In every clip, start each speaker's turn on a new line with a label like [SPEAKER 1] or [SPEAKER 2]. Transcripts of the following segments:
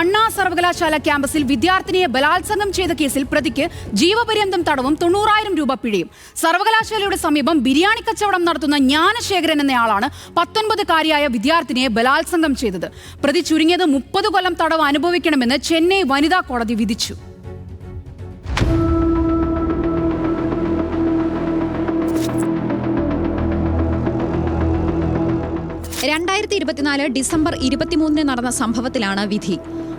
[SPEAKER 1] അണ്ണാ സർവകലാശാല ക്യാമ്പസിൽ വിദ്യാർത്ഥിനിയെ ബലാത്സംഗം ചെയ്ത കേസിൽ പ്രതിക്ക് ജീവപര്യന്തം തടവും തൊണ്ണൂറായിരം രൂപ പിഴയും. സർവകലാശാലയുടെ സമീപം ബിരിയാണി കച്ചവടം നടത്തുന്ന ജ്ഞാനശേഖരൻ എന്നയാളാണ് പത്തൊൻപതുകാരിയായ വിദ്യാർത്ഥിനിയെ ബലാത്സംഗം ചെയ്തത്. പ്രതി ചുരുങ്ങിയത് മുപ്പത് കൊല്ലം തടവ് അനുഭവിക്കണമെന്ന് ചെന്നൈ വനിതാ കോടതി വിധിച്ചു.
[SPEAKER 2] രണ്ടായിരത്തി ഇരുപത്തിനാല് ഡിസംബർ ഇരുപത്തിമൂന്നിന് നടന്ന സംഭവത്തിലാണ് വിധി.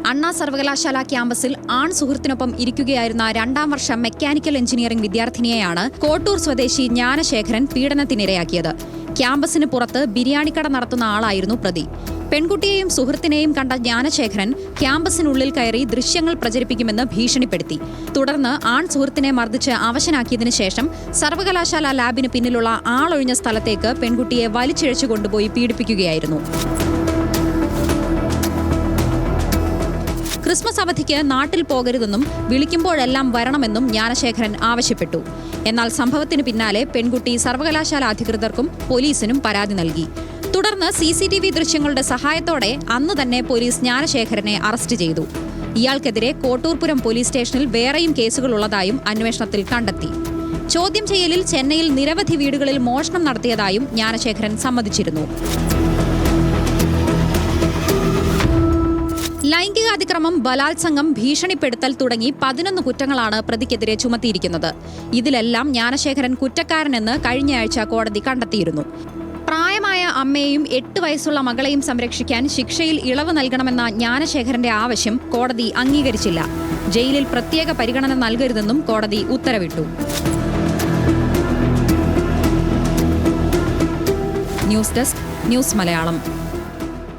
[SPEAKER 2] അണ്ണാ സർവകലാശാല ക്യാമ്പസിൽ ആൺ സുഹൃത്തിനൊപ്പം ഇരിക്കുകയായിരുന്ന രണ്ടാം വർഷ മെക്കാനിക്കൽ എഞ്ചിനീയറിംഗ് വിദ്യാർത്ഥിനിയെയാണ് കോട്ടൂർ സ്വദേശി ജ്ഞാനശേഖരൻ പീഡനത്തിനിരയാക്കിയത്. ക്യാമ്പസിന് പുറത്ത് ബിരിയാണിക്കട നടത്തുന്ന ആളായിരുന്നു പ്രതി. പെൺകുട്ടിയെയും സുഹൃത്തിനെയും കണ്ട ജ്ഞാനശേഖരൻ ക്യാമ്പസിനുള്ളിൽ കയറി ദൃശ്യങ്ങൾ പ്രചരിപ്പിക്കുമെന്ന് ഭീഷണിപ്പെടുത്തി. തുടർന്ന് ആൺ സുഹൃത്തിനെ മർദ്ദിച്ച് അവശനാക്കിയതിനു ശേഷം സർവകലാശാല ലാബിന് പിന്നിലുള്ള ആളൊഴിഞ്ഞ സ്ഥലത്തേക്ക് പെൺകുട്ടിയെ വലിച്ചിഴച്ചു കൊണ്ടുപോയി പീഡിപ്പിക്കുകയായിരുന്നു. ക്രിസ്മസ് അവധിക്ക് നാട്ടിൽ പോകരുതെന്നും വിളിക്കുമ്പോഴെല്ലാം വരണമെന്നും ജ്ഞാനശേഖരൻ ആവശ്യപ്പെട്ടു. എന്നാൽ സംഭവത്തിന് പിന്നാലെ പെൺകുട്ടി സർവകലാശാല അധികൃതർക്കും പോലീസിനും പരാതി നൽകി. തുടർന്ന് സി സി ടി വി ദൃശ്യങ്ങളുടെ സഹായത്തോടെ അന്ന് തന്നെ പോലീസ് ജ്ഞാനശേഖരനെ അറസ്റ്റ് ചെയ്തു. ഇയാൾക്കെതിരെ കോട്ടൂർപുരം പോലീസ് സ്റ്റേഷനിൽ വേറെയും കേസുകളുള്ളതായും അന്വേഷണത്തിൽ കണ്ടെത്തി. ചോദ്യം ചെയ്യലിൽ ചെന്നൈയിൽ നിരവധി വീടുകളിൽ മോഷണം നടത്തിയതായും ജ്ഞാനശേഖരൻ സമ്മതിച്ചിരുന്നു. ലൈംഗികാതിക്രമം ബലാത്സംഗം ഭീഷണിപ്പെടുത്തൽ തുടങ്ങി പതിനൊന്ന് കുറ്റങ്ങളാണ് പ്രതിക്കെതിരെ ചുമത്തിയിരിക്കുന്നത്. ഇതിലെല്ലാം ജ്ഞാനശേഖരൻ കുറ്റക്കാരനെന്ന് കഴിഞ്ഞയാഴ്ച കോടതി കണ്ടെത്തിയിരുന്നു. പ്രായമായ അമ്മയെയും എട്ട് വയസ്സുള്ള മകളെയും സംരക്ഷിക്കാൻ ശിക്ഷയിൽ ഇളവ് നൽകണമെന്ന ജ്ഞാനശേഖരന്റെ ആവശ്യം കോടതി അംഗീകരിച്ചില്ല. ജയിലിൽ പ്രത്യേക പരിഗണന നൽകരുതെന്നും കോടതി ഉത്തരവിട്ടു. News desk news Malayalam.